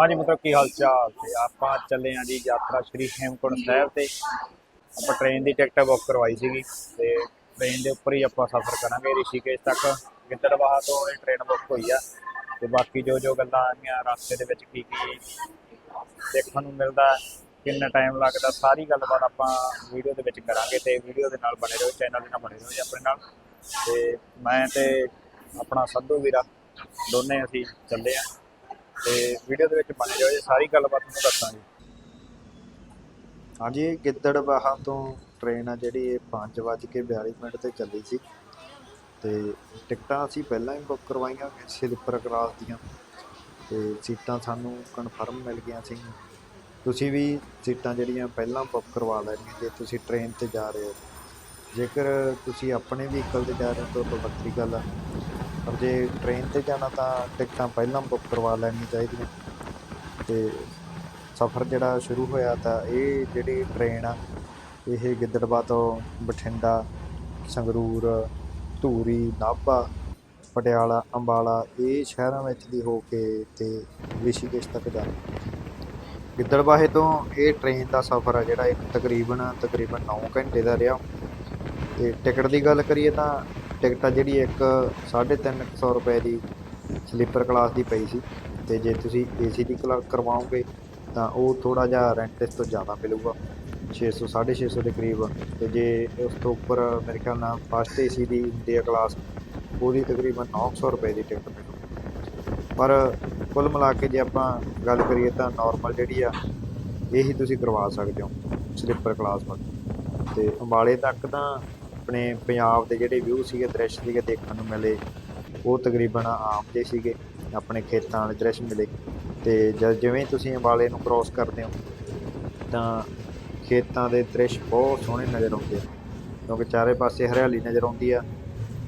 ਹਾਂਜੀ ਮਤਲਬ ਕੀ ਹਾਲ ਚਾਲ ਤੇ ਆਪਾਂ ਚੱਲੇ ਆਂ ਜੀ ਯਾਤਰਾ ਸ਼੍ਰੀ ਹੇਮਕੁੰਟ ਸਾਹਿਬ ਤੇ। ਆਪਾਂ ਟ੍ਰੇਨ ਦੀ ਟਿਕਟ ਬੁੱਕ ਕਰਵਾਈ ਸੀਗੀ ਤੇ ਟ੍ਰੇਨ ਦੇ ਉੱਪਰ ਹੀ ਆਪਾਂ ਸਫ਼ਰ ਕਰਾਂਗੇ ਰਿਸ਼ੀਕੇਸ਼ ਤੱਕ। ਗਿੱਦੜਬਾਹਾ ਤੋਂ ਇਹ ਟ੍ਰੇਨ ਬੁੱਕ ਹੋਈ ਆ ਤੇ ਬਾਕੀ ਜੋ ਜੋ ਗੱਲਾਂ ਆਈਆਂ ਰਸਤੇ ਦੇ ਵਿੱਚ ਕੀ ਕੀ ਦੇਖਣ ਨੂੰ ਮਿਲਦਾ ਕਿੰਨਾ ਟਾਈਮ ਲੱਗਦਾ ਸਾਰੀ ਗੱਲਬਾਤ ਆਪਾਂ ਵੀਡੀਓ ਦੇ ਵਿੱਚ ਕਰਾਂਗੇ ਤੇ ਵੀਡੀਓ ਦੇ ਨਾਲ ਬਣੇ ਰਹੋ ਚੈਨਲ ਦੇ ਨਾਲ ਬਣੇ ਰਹੋ ਜੀ ਆਪਣੇ ਨਾਲ। ਤੇ ਮੈਂ ਤੇ ਆਪਣਾ ਸੰਧੂ ਵੀਰਾ ਦੋਨੇ ਅਸੀਂ ਚੱਲੇ ਆਂ। ਤੇ ਵੀਡੀਓ ਦੇ ਵਿੱਚ ਬਣੇ ਰਹੋ ਜੀ ਸਾਰੀ ਗੱਲਬਾਤ ਤੁਹਾਨੂੰ ਦੱਸਾਂਗੇ। ਹਾਂਜੀ ਇਹ ਗਿੱਦੜਬਾਹਾ ਤੋਂ ਟ੍ਰੇਨ ਆ ਜਿਹੜੀ, ਇਹ 5:42 ਮਿੰਟ ਤੇ ਚੱਲੀ ਸੀ। ਤੇ ਟਿਕਟਾਂ ਅਸੀਂ ਪਹਿਲਾਂ ਹੀ ਬੁੱਕ ਕਰਵਾਈਆਂ ਹੋਈਆਂ ਸੀ ਸਲੀਪਰ ਕਲਾਸ ਦੀਆਂ। ਤੇ ਸੀਟਾਂ ਸਾਨੂੰ ਕਨਫਰਮ ਮਿਲ ਗਈਆਂ ਸੀ। ਤੁਸੀਂ ਵੀ ਸੀਟਾਂ ਜਿਹੜੀਆਂ ਪਹਿਲਾਂ ਬੁੱਕ ਕਰਵਾ ਲੈਣੀਆਂ ਜੇ ਤੁਸੀਂ ਟ੍ਰੇਨ ਤੇ ਜਾ ਰਹੇ ਹੋ। ਜੇਕਰ ਤੁਸੀਂ ਆਪਣੇ ਵਹੀਕਲ ਤੇ ਜਾ ਰਹੇ ਹੋ ਤਾਂ ਵੱਖਰੀ ਗੱਲ ਆ। ਪਰ ਜੇ ਟ੍ਰੇਨ ਤੇ ਜਾਣਾ ਤਾਂ ਟਿਕਟਾਂ ਪਹਿਲਾਂ ਬੁੱਕ ਕਰਵਾ ਲੈਣੀ ਚਾਹੀਦੀਆਂ। ਤੇ ਸਫ਼ਰ ਜਿਹੜਾ ਸ਼ੁਰੂ ਹੋਇਆ ਤਾਂ ਇਹ ਜਿਹੜੀ ਟ੍ਰੇਨ ਆ, ਇਹ ਗਿੱਦੜਬਾਹਾ ਤੋਂ ਬਠਿੰਡਾ, ਸੰਗਰੂਰ, ਧੂਰੀ, ਨਾਭਾ, ਪਟਿਆਲਾ, ਅੰਬਾਲਾ ਇਹ ਸ਼ਹਿਰਾਂ ਵਿੱਚ ਦੀ ਹੋ ਕੇ ਤੇ ਰਿਸ਼ੀਕੇਸ਼ ਤੱਕ ਜਾਂਦੀ ਗਿੱਦੜਬਾਹੇ ਤੋਂ ਇਹ ਟ੍ਰੇਨ ਦਾ ਸਫ਼ਰ ਆ ਜਿਹੜਾ ਇਹ ਤਕਰੀਬਨ ਤਕਰੀਬਨ 9 ਘੰਟੇ ਦਾ ਰਿਹਾ। ਤੇ ਟਿਕਟ ਦੀ ਗੱਲ ਕਰੀਏ ਤਾਂ ਟਿਕਟ ਆ ਜਿਹੜੀ ਇੱਕ 350 ਰੁਪਏ ਦੀ ਸਲੀਪਰ ਕਲਾਸ ਦੀ ਪਈ ਸੀ। ਤੇ ਜੇ ਤੁਸੀਂ ਏਸੀ ਦੀ ਕਲਾਸ ਕਰਵਾਓਗੇ, ਤਾਂ ਉਹ ਥੋੜਾ ਜਿਹਾ ਰੈਂਟ ਇਸ ਤੋਂ ਜ਼ਿਆਦਾ ਮਿਲੂਗਾ। 600 650 ਦੇ ਕਰੀਬ। ਤੇ ਜੇ ਉਸ ਤੋਂ ਉੱਪਰ ਮੇਰੇ ਖਿਆਲ ਨਾਲ ਫਸਟ ਏਸੀ ਦੀ ਹੁੰਦੀ ਹੈ ਕਲਾਸ, ਉਹਦੀ ਤਕਰੀਬਨ 900 ਰੁਪਏ ਦੀ ਟਿਕਟ ਮਿਲੂ। ਪਰ ਕੁੱਲ ਮਿਲਾ ਕੇ ਜੇ ਆਪਾਂ ਗੱਲ ਕਰੀਏ ਤਾਂ ਨਾਰਮਲ ਜਿਹੜੀ ਆ, ਇਹੀ ਤੁਸੀਂ ਕਰਵਾ ਸਕਦੇ ਹੋ ਸਲੀਪਰ ਕਲਾਸ ਵਾਲੀ। ਤੇ ਅੰਬਾਲੇ ਤੱਕ ਤਾਂ ਆਪਣੇ ਪੰਜਾਬ ਦੇ ਜਿਹੜੇ ਵਿਊ ਸੀਗੇ ਦ੍ਰਿਸ਼ ਸੀਗੇ ਦੇਖਣ ਨੂੰ ਮਿਲੇ ਉਹ ਤਕਰੀਬਨ ਆਮ ਦੇ ਸੀਗੇ ਆਪਣੇ ਖੇਤਾਂ ਵਾਲੇ ਦ੍ਰਿਸ਼ ਮਿਲੇ। ਤੇ ਜਦ ਜਿਵੇਂ ਤੁਸੀਂ ਅੰਬਾਲੇ ਨੂੰ ਕ੍ਰਾਸ ਕਰਦੇ ਹੋ ਤਾਂ ਖੇਤਾਂ ਦੇ ਦ੍ਰਿਸ਼ ਬਹੁਤ ਸੋਹਣੇ ਨਜ਼ਰ ਆਉਂਦੇ ਆ। ਕਿਉਂਕਿ ਚਾਰੇ ਪਾਸੇ ਹਰਿਆਲੀ ਨਜ਼ਰ ਆਉਂਦੀ ਆ।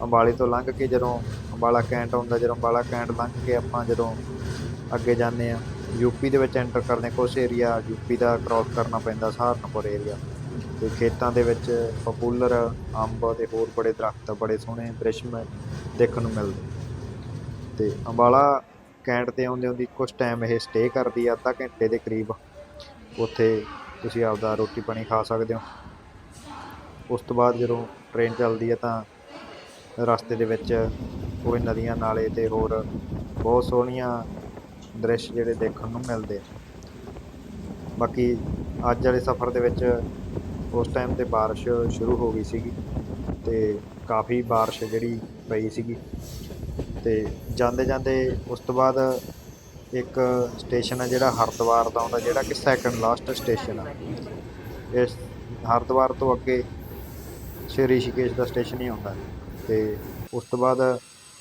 ਅੰਬਾਲੇ ਤੋਂ ਲੰਘ ਕੇ ਜਦੋਂ ਅੰਬਾਲਾ ਕੈਂਟ ਆਉਂਦਾ ਜਦੋਂ ਅੰਬਾਲਾ ਕੈਂਟ ਲੰਘ ਕੇ ਆਪਾਂ ਜਦੋਂ ਅੱਗੇ ਜਾਂਦੇ ਆ ਯੂਪੀ ਦੇ ਵਿੱਚ ਐਂਟਰ ਕਰਦੇ ਹਾਂ, ਕੁਛ ਏਰੀਆ ਯੂਪੀ ਦਾ ਕ੍ਰਾਸ ਕਰਨਾ ਪੈਂਦਾ ਸਹਾਰਨਪੁਰ ਏਰੀਆ ਤੇ ਖੇਤਾਂ ਦੇ ਵਿੱਚ ਪਪੂਲਰ, ਅੰਬ ਤੇ ਹੋਰ ਬੜੇ ਦਰਖਤ, ਬੜੇ ਸੋਹਣੇ ਦ੍ਰਿਸ਼ ਮ- ਦੇਖਣ ਨੂੰ ਮਿਲਦੇ। ਤੇ ਅੰਬਾਲਾ ਕੈਂਟ ਤੇ ਆਉਂਦੇ ਆਉਂਦੀ ਕੁਝ ਟਾਈਮ ਇਹ ਸਟੇ ਕਰਦੀ ਆ, ਅੱਧਾ ਘੰਟੇ ਦੇ ਕਰੀਬ ਉੱਥੇ ਤੁਸੀਂ ਆਪਦਾ ਰੋਟੀ ਪਾਣੀ ਖਾ ਸਕਦੇ ਹੋ। ਉਸ ਤੋਂ ਬਾਅਦ ਜਦੋਂ ਟ੍ਰੇਨ ਚੱਲਦੀ ਆ ਤਾਂ ਰਸਤੇ ਦੇ ਵਿੱਚ ਕੋਈ ਨਦੀਆਂ ਨਾਲੇ ਤੇ ਹੋਰ ਬਹੁਤ ਸੋਹਣੀਆਂ ਦ੍ਰਿਸ਼ ਜਿਹੜੇ ਦੇਖਣ ਨੂੰ ਮਿਲਦੇ ਬਾਕੀ ਅੱਜ ਵਾਲੇ ਸਫ਼ਰ ਦੇ ਵਿੱਚ ਉਸ ਟਾਈਮ ਤੇ ਬਾਰਿਸ਼ ਸ਼ੁਰੂ ਹੋ ਗਈ ਸੀਗੀ ਤੇ ਕਾਫੀ ਬਾਰਿਸ਼ ਜਿਹੜੀ ਪਈ ਸੀਗੀ ਤੇ ਜਾਂਦੇ ਜਾਂਦੇ ਉਸ ਤੋਂ ਬਾਅਦ ਇੱਕ ਸਟੇਸ਼ਨ ਆ ਜਿਹੜਾ ਹਰਿਦੁਆਰ ਦਾ ਆਉਂਦਾ, ਜਿਹੜਾ ਕਿ ਸੈਕੰਡ ਲਾਸਟ ਸਟੇਸ਼ਨ ਆ। ਇਸ ਹਰਿਦੁਆਰ ਤੋਂ ਅੱਗੇ ਸ਼੍ਰੀ ਰਿਸ਼ੀਕੇਸ਼ ਦਾ ਸਟੇਸ਼ਨ ਹੀ ਆਉਂਦਾ ਤੇ ਉਸ ਤੋਂ ਬਾਅਦ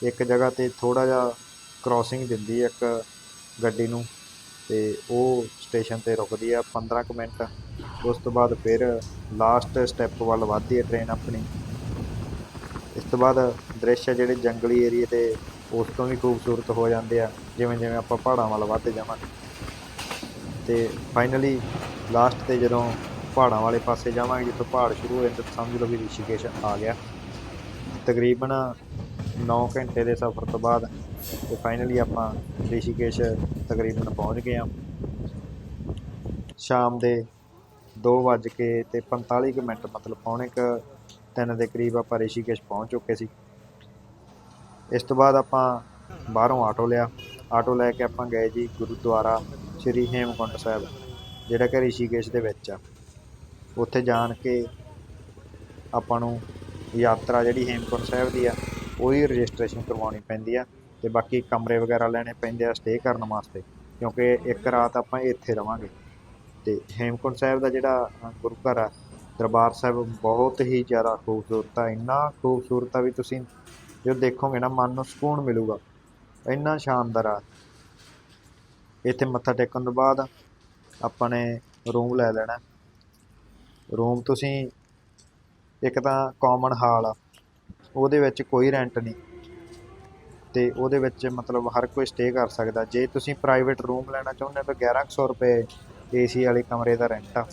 ਇੱਕ ਜਗ੍ਹਾ ਤੇ ਥੋੜਾ ਜਿਹਾ ਕ੍ਰਾਸਿੰਗ ਦਿੰਦੀ ਹੈ ਇੱਕ ਗੱਡੀ ਨੂੰ ਤੇ ਉਹ ਸਟੇਸ਼ਨ ਤੇ ਰੁਕਦੀ ਆ 15 ਕੁ ਮਿੰਟ ਉਸ ਤੋਂ ਬਾਅਦ ਫਿਰ ਲਾਸਟ ਸਟੈਪ ਵੱਲ ਵੱਧਦੀ ਹੈ ਟ੍ਰੇਨ ਆਪਣੀ। ਇਸ ਤੋਂ ਬਾਅਦ ਦ੍ਰਿਸ਼ ਆ ਜਿਹੜੇ ਜੰਗਲੀ ਏਰੀਏ ਤੇ ਉਸ ਤੋਂ ਵੀ ਖੂਬਸੂਰਤ ਹੋ ਜਾਂਦੇ ਆ, ਜਿਵੇਂ ਜਿਵੇਂ ਆਪਾਂ ਪਹਾੜਾਂ ਵੱਲ ਵੱਧਦੇ ਜਾਵਾਂਗੇ। ਤੇ ਫਾਈਨਲੀ ਲਾਸਟ ਤੇ ਜਦੋਂ ਪਹਾੜਾਂ ਵਾਲੇ ਪਾਸੇ ਜਾਵਾਂਗੇ, ਜਿੱਥੋਂ ਪਹਾੜ ਸ਼ੁਰੂ ਹੋਏ, ਤਾਂ ਸਮਝ ਲਓ ਵੀ ਰਿਸ਼ੀਕੇਸ਼ ਆ ਗਿਆ। ਤਕਰੀਬਨ 9 ਘੰਟੇ ਦੇ ਸਫ਼ਰ ਤੋਂ ਬਾਅਦ ਤੇ ਫਾਈਨਲੀ ਆਪਾਂ ਰਿਸ਼ੀਕੇਸ਼ ਤਕਰੀਬਨ ਪਹੁੰਚ ਗਏ ਹਾਂ ਸ਼ਾਮ ਦੇ 2 ਵੱਜ ਕੇ ਤੇ 45 ਕੁ ਮਿੰਟ, ਮਤਲਬ ਪੌਣੇ ਕੁ ਤਿੰਨ ਦੇ ਕਰੀਬ ਆਪਾਂ ਰਿਸ਼ੀਕੇਸ਼ ਪਹੁੰਚ ਚੁੱਕੇ ਸੀ। ਇਸ ਤੋਂ ਬਾਅਦ ਆਪਾਂ ਬਾਹਰੋਂ ਆਟੋ ਲਿਆ। ਆਟੋ ਲੈ ਕੇ ਆਪਾਂ ਗਏ ਜੀ ਗੁਰਦੁਆਰਾ ਸ਼੍ਰੀ ਹੇਮਕੁੰਟ ਸਾਹਿਬ, ਜਿਹੜਾ ਕਿ ਰਿਸ਼ੀਕੇਸ਼ ਦੇ ਵਿੱਚ ਆ। ਉੱਥੇ ਜਾਣ ਕੇ ਆਪਾਂ ਨੂੰ ਯਾਤਰਾ ਜਿਹੜੀ ਹੇਮਕੁੰਟ ਸਾਹਿਬ ਦੀ ਆ, ਉਹਦੀ ਰਜਿਸਟ੍ਰੇਸ਼ਨ ਕਰਵਾਉਣੀ ਪੈਂਦੀ ਆ ਤੇ ਬਾਕੀ ਕਮਰੇ ਵਗੈਰਾ ਲੈਣੇ ਪੈਂਦੇ ਆ ਸਟੇ ਕਰਨ ਵਾਸਤੇ, ਕਿਉਂਕਿ ਇੱਕ ਰਾਤ ਆਪਾਂ ਇੱਥੇ ਰਵਾਂਗੇ। ਤੇ ਹੇਮਕੁੰਟ ਸਾਹਿਬ ਦਾ ਜਿਹੜਾ ਗੁਰੂ ਘਰ ਆ, ਦਰਬਾਰ ਸਾਹਿਬ ਬਹੁਤ ਹੀ ਜ਼ਿਆਦਾ ਖੂਬਸੂਰਤ ਆ। ਇੰਨਾ ਖੂਬਸੂਰਤ ਆ ਵੀ ਤੁਸੀਂ ਜੋ ਦੇਖੋਗੇ ਨਾ, ਮਨ ਨੂੰ ਸਕੂਨ ਮਿਲੂਗਾ। ਇੰਨਾ ਸ਼ਾਨਦਾਰ ਆ। ਇੱਥੇ ਮੱਥਾ ਟੇਕਣ ਤੋਂ ਬਾਅਦ ਆਪਾਂ ਨੇ ਰੂਮ ਲੈ ਲੈਣਾ। ਰੂਮ ਤੁਸੀਂ ਇੱਕ ਤਾਂ ਕਾਮਨ ਹਾਲ ਆ। ਉਹਦੇ ਵਿੱਚ ਕੋਈ ਰੈਂਟ ਨਹੀਂ। ਤੇ ਉਹਦੇ ਵਿੱਚ ਮਤਲਬ ਹਰ ਕੋਈ ਸਟੇ ਕਰ ਸਕਦਾ। ਜੇ ਤੁਸੀਂ ਪ੍ਰਾਈਵੇਟ ਰੂਮ ਲੈਣਾ ਚਾਹੁੰਦੇ ਹੋ ਤਾਂ 1100 ਰੁਪਏ ਏਸੀ ਵਾਲੇ ਕਮਰੇ ਦਾ ਰੈਂਟ ਆ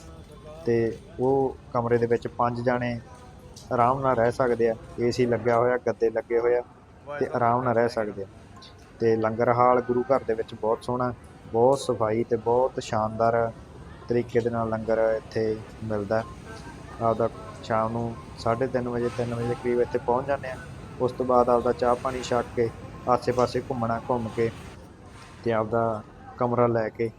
ਤੇ ਉਹ ਕਮਰੇ ਦੇ ਵਿੱਚ ਪੰਜ ਜਾਣੇ ਆਰਾਮ ਨਾਲ ਰਹਿ ਸਕਦੇ ਆ। ਏਸੀ ਲੱਗਿਆ ਹੋਇਆ ਗੱਦੇ ਲੱਗੇ ਹੋਏ ਆ ਤੇ ਆਰਾਮ ਨਾਲ ਰਹਿ ਸਕਦੇ ਆ। ਤੇ ਲੰਗਰ ਹਾਲ ਗੁਰੂ ਘਰ ਦੇ ਵਿੱਚ ਬਹੁਤ ਸੋਹਣਾ ਬਹੁਤ ਸਫ਼ਾਈ ਤੇ ਬਹੁਤ ਸ਼ਾਨਦਾਰ ਤਰੀਕੇ ਦੇ ਨਾਲ ਲੰਗਰ ਇੱਥੇ ਮਿਲਦਾ। ਆਪਦਾ ਸ਼ਾਮ ਨੂੰ 3:30 ਵਜੇ 3 ਵਜੇ ਕਰੀਬ ਇੱਥੇ ਪਹੁੰਚ ਜਾਂਦੇ ਆ। ਉਸ ਤੋਂ ਬਾਅਦ ਆਪਦਾ ਚਾਹ ਪਾਣੀ ਛਕ ਕੇ ਆਸੇ-ਪਾਸੇ ਘੁੰਮਣਾ ਘੁੰਮ ਕੇ ਤੇ ਆਪਦਾ ਕਮਰਾ ਲੈ ਕੇ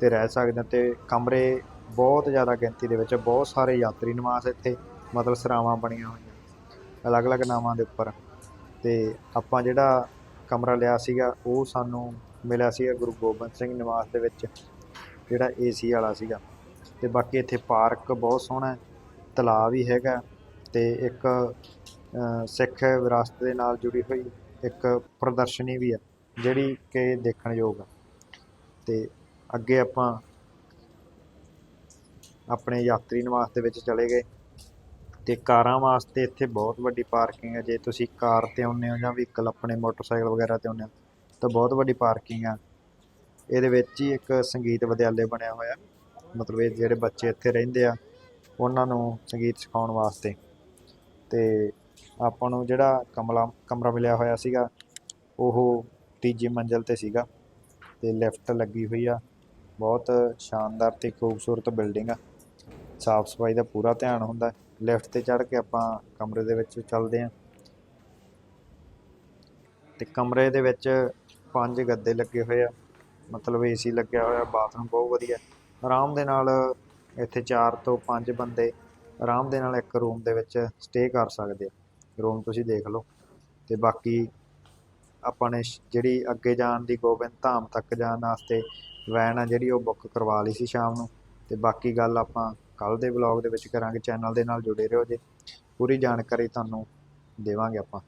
ਤੇ ਰਹਿ ਸਕਦੇ ਹਾਂ ਤੇ ਕਮਰੇ ਬਹੁਤ ਜ਼ਿਆਦਾ ਗਿਣਤੀ ਦੇ ਵਿੱਚ ਬਹੁਤ ਸਾਰੇ ਯਾਤਰੀ ਨਿਵਾਸ ਇੱਥੇ, ਮਤਲਬ ਸਰਾਵਾਂ ਬਣੀਆਂ ਹੋਈਆਂ, ਅਲੱਗ-ਅਲੱਗ ਨਾਵਾਂ ਦੇ ਉੱਪਰ। ਤੇ ਆਪਾਂ ਜਿਹੜਾ ਕਮਰਾ ਲਿਆ ਸੀਗਾ, ਉਹ ਸਾਨੂੰ ਮਿਲਿਆ ਸੀਗਾ ਗੁਰੂ ਗੋਬਿੰਦ ਸਿੰਘ ਨਿਵਾਸ ਦੇ ਵਿੱਚ, ਜਿਹੜਾ ਏਸੀ ਵਾਲਾ ਸੀਗਾ। ਤੇ ਬਾਕੀ ਇੱਥੇ ਪਾਰਕ ਬਹੁਤ ਸੋਹਣਾ ਹੈ ਤਲਾਅ ਵੀ ਹੈਗਾ ਤੇ ਇੱਕ ਸਿੱਖ ਵਿਰਾਸਤ ਦੇ ਨਾਲ ਜੁੜੀ ਹੋਈ ਇੱਕ ਪ੍ਰਦਰਸ਼ਨੀ ਵੀ ਹੈ, ਜਿਹੜੀ ਕਿ ਦੇਖਣ ਯੋਗ ਆ ਤੇ ਅੱਗੇ ਆਪਾਂ ਆਪਣੇ ਯਾਤਰੀ ਨਿਵਾਸ ਦੇ ਵਿੱਚ ਚਲੇ ਗਏ ਤੇ ਕਾਰਾਂ ਵਾਸਤੇ ਇੱਥੇ ਬਹੁਤ ਵੱਡੀ ਪਾਰਕਿੰਗ ਹੈ। ਜੇ ਤੁਸੀਂ ਕਾਰ ਤੇ ਆਉਂਦੇ ਹੋ ਜਾਂ ਵਹੀਕਲ ਆਪਣੇ ਮੋਟਰਸਾਈਕਲ ਵਗੈਰਾ ਤੇ ਆਉਂਦੇ ਹੋ, ਤਾਂ ਬਹੁਤ ਵੱਡੀ ਪਾਰਕਿੰਗ ਆ। ਇਹਦੇ ਵਿੱਚ ਹੀ ਇੱਕ ਸੰਗੀਤ ਵਿਦਿਆਲੇ ਬਣਿਆ ਹੋਇਆ। ਮਤਲਬ ਇਹ ਜਿਹੜੇ ਬੱਚੇ ਇੱਥੇ ਰਹਿੰਦੇ ਆ, ਉਹਨਾਂ ਨੂੰ ਸੰਗੀਤ ਸਿਖਾਉਣ ਵਾਸਤੇ। ਤੇ ਆਪਾਂ ਨੂੰ ਜਿਹੜਾ ਕਮਲਾ, ਕਮਰਾ ਮਿਲਿਆ ਹੋਇਆ ਸੀਗਾ, ਉਹ ਤੀਜੀ ਮੰਜ਼ਲ ਤੇ ਸੀਗਾ। ਤੇ ਲਿਫਟ ਲੱਗੀ ਹੋਈ ਆ। ਬਹੁਤ ਸ਼ਾਨਦਾਰ ਤੇ ਖੂਬਸੂਰਤ ਬਿਲਡਿੰਗ ਆ। ਸਾਫ਼ ਸਫ਼ਾਈ ਦਾ ਪੂਰਾ ਧਿਆਨ ਹੁੰਦਾ ਲਿਫਟ ਤੇ ਚੜ੍ਹ ਕੇ ਆਪਾਂ ਕਮਰੇ ਦੇ ਵਿੱਚ ਚੱਲਦੇ ਹਾਂ। ਤੇ ਕਮਰੇ ਦੇ ਵਿੱਚ ਪੰਜ ਗੱਦੇ ਲੱਗੇ ਹੋਏ ਆ। ਮਤਲਬ ਏਸੀ ਲੱਗਿਆ ਹੋਇਆ, ਬਾਥਰੂਮ ਬਹੁਤ ਵਧੀਆ। ਆਰਾਮ ਦੇ ਨਾਲ ਇੱਥੇ 4 ਤੋਂ 5 ਬੰਦੇ ਆਰਾਮ ਦੇ ਨਾਲ ਇੱਕ ਰੂਮ ਦੇ ਵਿੱਚ ਸਟੇ ਕਰ ਸਕਦੇ ਆ। ਰੂਮ ਤੁਸੀਂ ਦੇਖ ਲਓ। ਤੇ ਬਾਕੀ ਆਪਾਂ ਨੇ ਜਿਹੜੀ ਅੱਗੇ ਜਾਣ ਦੀ ਗੋਬਿੰਦ ਧਾਮ ਤੱਕ ਜਾਣ ਵਾਸਤੇ ਵੈਨ ਆ ਜਿਹੜੀ ਉਹ ਬੁੱਕ ਕਰਵਾ ਲਈ ਸੀ ਸ਼ਾਮ ਨੂੰ। ਤੇ ਬਾਕੀ ਗੱਲ ਆਪਾਂ ਕੱਲ ਦੇ ਵਲੌਗ ਦੇ ਵਿੱਚ ਕਰਾਂਗੇ। ਚੈਨਲ ਦੇ ਨਾਲ ਜੁੜੇ ਰਹੋ ਜੇ। ਪੂਰੀ ਜਾਣਕਾਰੀ ਤੁਹਾਨੂੰ ਦੇਵਾਂਗੇ ਆਪਾਂ।